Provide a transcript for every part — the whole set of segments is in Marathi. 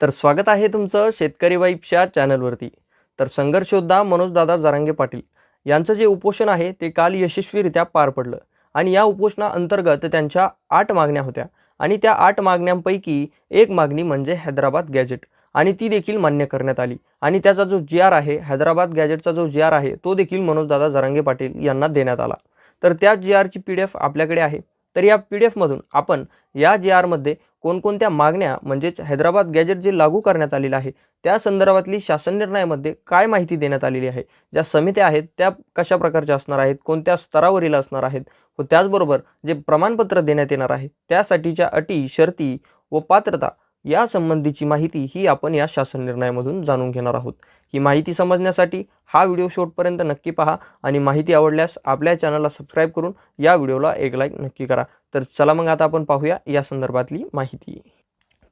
तर स्वागत आहे तुमचं शेतकरी वाईफच्या चॅनलवरती. तर संघर्षोद्धा मनोजदादा जरांगे पाटील यांचं जे उपोषण आहे ते काल यशस्वीरित्या पार पडलं. आणि या उपोषणाअंतर्गत त्यांच्या आठ मागण्या होत्या. आणि त्या आठ मागण्यांपैकी एक मागणी म्हणजे हैदराबाद गॅजेट आणि ती देखील मान्य करण्यात आली. आणि त्याचा जो जी आर आहे हैदराबाद गॅजेटचा जो जी आर आहे तो देखील मनोजदादा जरांगे पाटील यांना देण्यात आला. तर त्या जी आरची पी डी एफ आपल्याकडे आहे. तर या पी डी एफमधून आपण या जी आरमध्ये कोणकोणत्या मागण्या म्हणजेच हैदराबाद गॅजेट जे लागू करण्यात आलेलं आहे त्या संदर्भातली शासन निर्णयामध्ये काय माहिती देण्यात आलेली आहे ज्या समित्या आहेत त्या कशा प्रकारच्या असणार आहेत कोणत्या स्तरावरील असणार आहेत व त्याचबरोबर जे प्रमाणपत्र देण्यात येणार आहे त्यासाठीच्या अटी शर्ती व पात्रता या संबंधीची माहिती ही आपण या शासन निर्णयामधून जाणून घेणार आहोत. ही माहिती समजण्यासाठी हा व्हिडिओ शेवटपर्यंत नक्की पहा आणि माहिती आवडल्यास आपल्या चॅनलला सबस्क्राईब करून या व्हिडिओला एक लाईक नक्की करा. तर चला मग आता आपण पाहूया या संदर्भातली माहिती.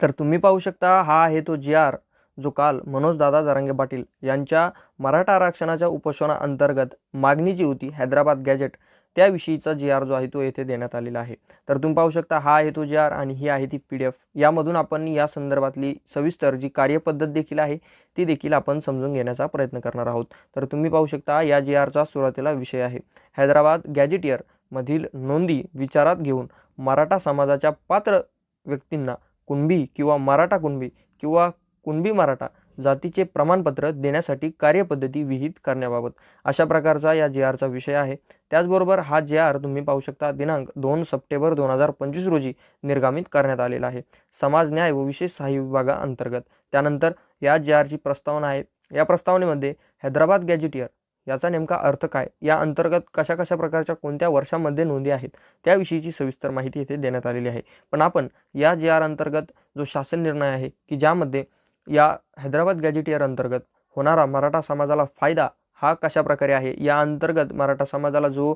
तर तुम्ही पाहू शकता हा आहे तो जी आर. जो काल मनोजदादा जरांगे पाटील यांच्या मराठा आरक्षणाच्या उपोषणाअंतर्गत मागणी जी होती हैदराबाद गॅजेट त्याविषयीचा जी आर जो आहे तो येथे देण्यात आलेला आहे. तर तुम्ही पाहू शकता हा आहे तो जी आर आणि ही आहे ती पी डी एफ. यामधून आपण या संदर्भातली सविस्तर जी कार्यपद्धत देखील आहे ती देखील आपण समजून घेण्याचा प्रयत्न करणार आहोत. तर तुम्ही पाहू शकता या जी आरचा सुरुवातीला विषय आहे. हैदराबाद गॅजेटियर मधील नोंदी विचारात घेऊन मराठा समाजाच्या पात्र व्यक्तींना कुणबी किंवा मराठा कुणबी किंवा कुणबी मराठा जातीचे प्रमाणपत्र देण्यासाठी कार्यपद्धती विहित करण्याबाबत. अशा प्रकारचा या जे आरचा विषय आहे. त्याचबरोबर हा जे आर तुम्ही पाहू शकता दिनांक दोन सप्टेंबर दोन हजार पंचवीस रोजी निर्गमित करण्यात आलेला आहे. समाज न्याय व विशेष सहाय्य विभागाअंतर्गत. त्यानंतर या जे आरची प्रस्तावना आहे. या प्रस्तावनेमध्ये हैदराबाद गॅजेटियर याचा नेमका अर्थ काय? या अंतर्गत कशा कशा प्रकारच्या कोणत्या वर्षामध्ये नोंदी आहेत? त्याविषयीची सविस्तर माहिती येथे देण्यात आलेली आहे. पण आपण या जे आर अंतर्गत जो शासन निर्णय आहे की ज्यामध्ये या हैदराबाद गॅजेटियर अंतर्गत होणारा मराठा समाजाला फायदा हा कशा प्रकारे आहे? या अंतर्गत मराठा समाजाला जो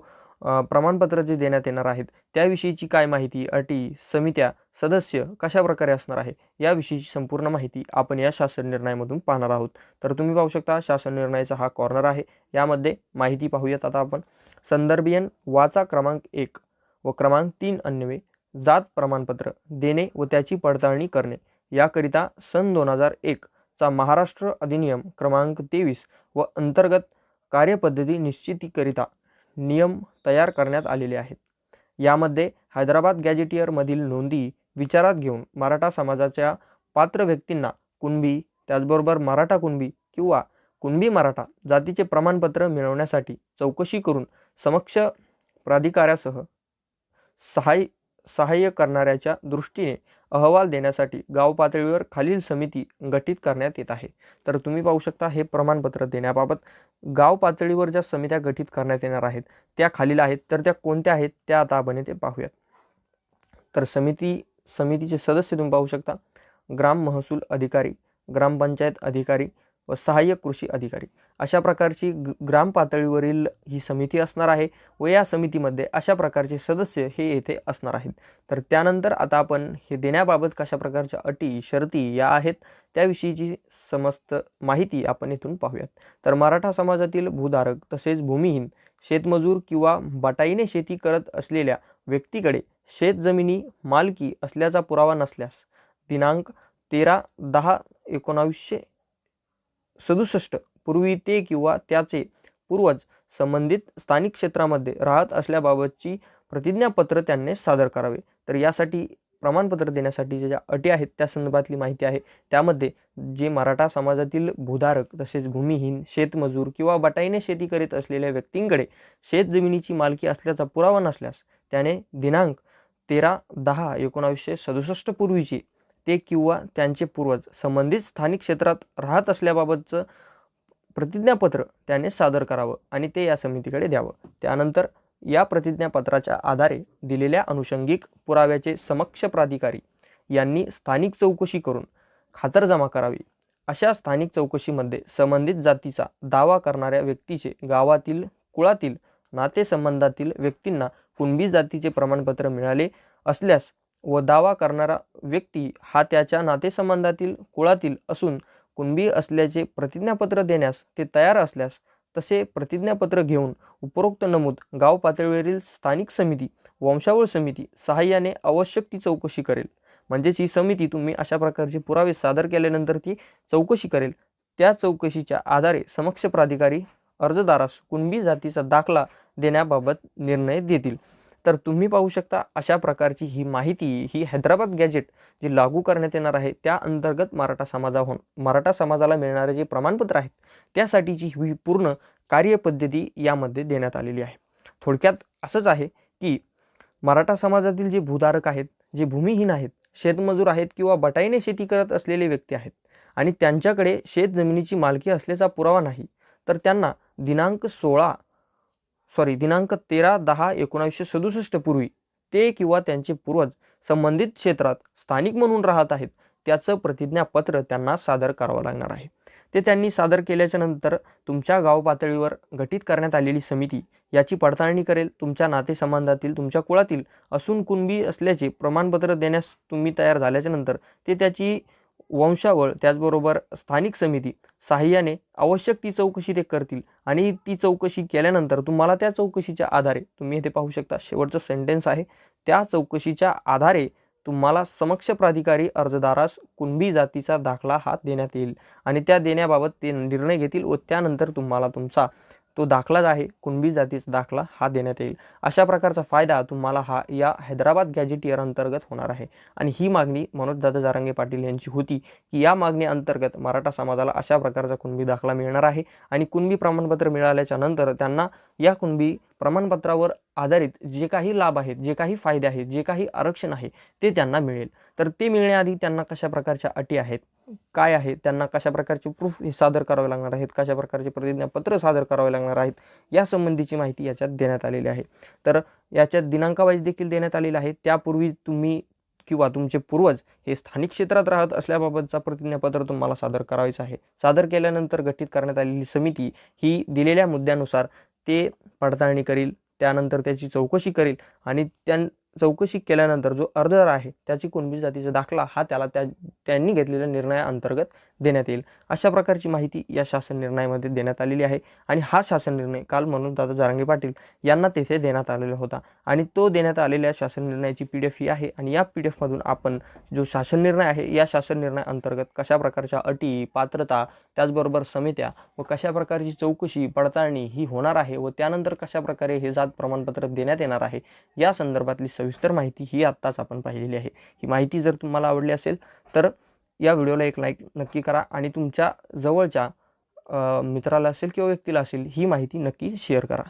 प्रमाणपत्र जे देण्यात येणार आहेत त्याविषयीची काय माहिती अटी समित्या सदस्य कशा प्रकारे असणार आहे याविषयीची संपूर्ण माहिती आपण या शासन निर्णयामधून पाहणार आहोत. तर तुम्ही पाहू शकता शासन निर्णयाचा हा कॉर्नर आहे. यामध्ये माहिती पाहूयात आता आपण. संदर्भियन वाचा क्रमांक एक व क्रमांक तीन अन्वये जात प्रमाणपत्र देणे व त्याची पडताळणी करणे. याकरिता सन दोन हजार एकचा महाराष्ट्र अधिनियम क्रमांक तेवीस व अंतर्गत कार्यपद्धती निश्चितीकरिता नियम तयार करण्यात आलेले आहेत. यामध्ये हैदराबाद गॅजेटियरमधील नोंदी विचारात घेऊन मराठा समाजाच्या पात्र व्यक्तींना कुणबी त्याचबरोबर मराठा कुणबी किंवा कुणबी मराठा जातीचे प्रमाणपत्र मिळवण्यासाठी चौकशी करून समक्ष प्राधिकाऱ्यासह सहाय्य सहाय्य करणाऱ्याच्या दृष्टीने अहवाल देण्यासाठी गाव पातळीवर खालील समिती गठीत करण्यात येत आहे. तर तुम्ही पाहू शकता हे प्रमाणपत्र देण्याबाबत गाव पातळीवर ज्या समित्या गठीत करण्यात येणार आहेत त्या खालील आहेत. तर त्या कोणत्या आहेत त्या आता आपण येथे पाहूयात. तर समिती समितीचे सदस्य तुम्ही पाहू शकता. ग्राम महसूल अधिकारी ग्रामपंचायत अधिकारी व सहाय्यक कृषी अधिकारी. अशा प्रकारची ग ग्राम पातळीवरील ही समिती असणार आहे व या समितीमध्ये अशा प्रकारचे सदस्य हे येथे असणार आहेत. तर त्यानंतर आता आपण हे देण्याबाबत कशा प्रकारच्या अटी शर्ती या आहेत त्याविषयीची समस्त माहिती आपण इथून पाहूयात. तर मराठा समाजातील भूधारक तसेच भूमिहीन शेतमजूर किंवा बटाईने शेती करत असलेल्या व्यक्तीकडे शेतजमिनी मालकी असल्याचा पुरावा नसल्यास दिनांक तेरा दहा एकोणावीसशे सदुसष्ट पूर्वी ते किंवा त्याचे पूर्वज संबंधित स्थानिक क्षेत्रामध्ये राहत असल्याबाबतची प्रतिज्ञापत्र त्यांनी सादर करावे. तर यासाठी प्रमाणपत्र देण्यासाठी ज्या अटी आहेत त्या संदर्भातली माहिती आहे. त्यामध्ये जे मराठा समाजातील भूधारक तसेच भूमिहीन शेतमजूर किंवा बटाईने शेती करीत असलेल्या व्यक्तींकडे शेतजमिनीची मालकी असल्याचा पुरावा नसल्यास त्याने दिनांक तेरा दहा एकोणावीसशे सदुसष्ट पूर्वीची ते किंवा त्यांचे पूर्वज संबंधित स्थानिक क्षेत्रात राहत असल्याबाबतचं प्रतिज्ञापत्र त्याने सादर करावं आणि ते या समितीकडे द्यावं. त्यानंतर या प्रतिज्ञापत्राच्या आधारे दिलेल्या अनुषंगिक पुराव्याचे समक्ष प्राधिकारी यांनी स्थानिक चौकशी करून खातरजमा करावी. अशा स्थानिक चौकशीमध्ये संबंधित जातीचा दावा करणाऱ्या व्यक्तीचे गावातील कुळातील नातेसंबंधातील व्यक्तींना कुणबी जातीचे प्रमाणपत्र मिळाले असल्यास व दावा करणारा व्यक्ती हा त्याच्या नातेसंबंधातील कुळातील असून कुणबी असल्याचे प्रतिज्ञापत्र देण्यास ते तयार असल्यास तसे प्रतिज्ञापत्र घेऊन उपरोक्त नमूद गाव पातळीवरील स्थानिक समिती वंशावळ समिती सहाय्याने आवश्यक ती चौकशी करेल. म्हणजेच ही समिती तुम्ही अशा प्रकारचे पुरावे सादर केल्यानंतर ती चौकशी करेल. त्या चौकशीच्या आधारे समक्ष प्राधिकारी अर्जदारास कुणबी जातीचा दाखला देण्याबाबत निर्णय देतील. तर तुम्ही पाहू शकता अशा प्रकारची ही माहिती ही हैदराबाद गॅजेट जी लागू करण्यात येणार आहे त्या अंतर्गत मराठा समाजाहून मराठा समाजाला मिळणारे जे प्रमाणपत्र आहेत त्यासाठीची ही पूर्ण कार्यपद्धती यामध्ये देण्यात आलेली आहे. थोडक्यात असंच आहे की मराठा समाजातील जे भूधारक आहेत जे भूमिहीन आहेत शेतमजूर आहेत किंवा बटाईने शेती करत असलेले व्यक्ती आहेत आणि त्यांच्याकडे शेत जमिनीची मालकी असल्याचा पुरावा नाही तर त्यांना दिनांक सोळा सॉरी दिनांक तेरा दहा एकोणावीसशे सदुसष्ट पूर्वी ते किंवा त्यांचे पूर्वज संबंधित क्षेत्रात स्थानिक म्हणून राहत आहेत त्याचं प्रतिज्ञापत्र त्यांना सादर करावं लागणार आहे. ते त्यांनी सादर केल्याच्यानंतर तुमच्या गाव पातळीवर गठीत करण्यात आलेली समिती याची पडताळणी करेल तुमच्या नातेसंबंधातील तुमच्या कुळातील असून कुणबी असल्याचे प्रमाणपत्र देण्यास तुम्ही तयार झाल्याच्यानंतर ते त्याची वंशावळ त्याचबरोबर स्थानिक समिती सहाय्याने आवश्यक ती चौकशी ते करतील आणि ती चौकशी केल्यानंतर तुम्हाला त्या चौकशीच्या आधारे तुम्ही इथे पाहू शकता शेवटचं सेंटेन्स आहे. त्या चौकशीच्या आधारे तुम्हाला समक्ष प्राधिकारी अर्जदारास कुणबी जातीचा दाखला हा देण्यात येईल आणि त्या देण्याबाबत ते निर्णय घेतील व त्यानंतर तुम्हाला तुमचा तो दाखलाच आहे कुणबी जातीचा दाखला हा देण्यात येईल. अशा प्रकारचा फायदा तुम्हाला हा या हैदराबाद गॅजेट इयर अंतर्गत होणार आहे. आणि ही मागणी मनोजदादा जारंगे पाटील यांची होती की या मागणी अंतर्गत मराठा समाजाला अशा प्रकारचा कुणबी दाखला मिळणार आहे. आणि कुणबी प्रमाणपत्र मिळाल्याच्या नंतर त्यांना या कुणबी प्रमाणपत्रावर आधारित जे काही लाभ आहेत जे काही फायदे आहेत जे काही आरक्षण आहे ते त्यांना मिळेल. तर ते मिळण्याआधी त्यांना कशा प्रकारच्या अटी आहेत काय आहे त्यांना कशा प्रकारचे प्रूफ हे सादर करावे लागणार आहेत कशा प्रकारचे प्रतिज्ञापत्र सादर करावे लागणार आहेत यासंबंधीची माहिती याच्यात देण्यात आलेली आहे. तर याच्यात दिनांकावाईज देखील देण्यात आलेली आहे. त्यापूर्वी तुम्ही किंवा तुमचे पूर्वज हे स्थानिक क्षेत्रात राहत असल्याबाबतचा प्रतिज्ञापत्र तुम्हाला सादर करायचं आहे. सादर केल्यानंतर गठीत करण्यात आलेली समिती ही दिलेल्या मुद्द्यानुसार ते पडताळणी करील त्यानंतर त्याची चौकशी करील आणि त्या चौकशी केल्यानंतर जो अर्जदार आहे त्याची कुणबी जातीचा दाखला हा त्याला त्या त्यांनी घेतलेल्या निर्णयाअंतर्गत देण्यात येईल. अशा प्रकारची माहिती या शासन निर्णयामध्ये देण्यात आलेली आहे आणि हा शासन निर्णय काल म्हणून दादा जारांगे पाटील यांना तेथे देण्यात आलेला होता. आणि तो देण्यात आलेल्या शासन निर्णयाची पी डी एफ ही आहे आणि या पी डी एफमधून आपण जो शासन निर्णय आहे या शासन निर्णय अंतर्गत कशा प्रकारच्या अटी पात्रता त्याचबरोबर समित्या व कशा प्रकारची चौकशी पडताळणी ही होणार आहे व त्यानंतर कशा प्रकारे हे जात प्रमाणपत्र देण्यात येणार आहे या संदर्भातली सविस्तर माहिती ही आत्ताच आपण पाहिलेली आहे. ही माहिती जर तुम्हाला आवडली असेल तर या व्हिडिओला एक लाईक नक्की करा आणि तुमच्या जवळच्या मित्राला असेल किंवा व्यक्तीला असेल ही माहिती नक्की शेअर करा.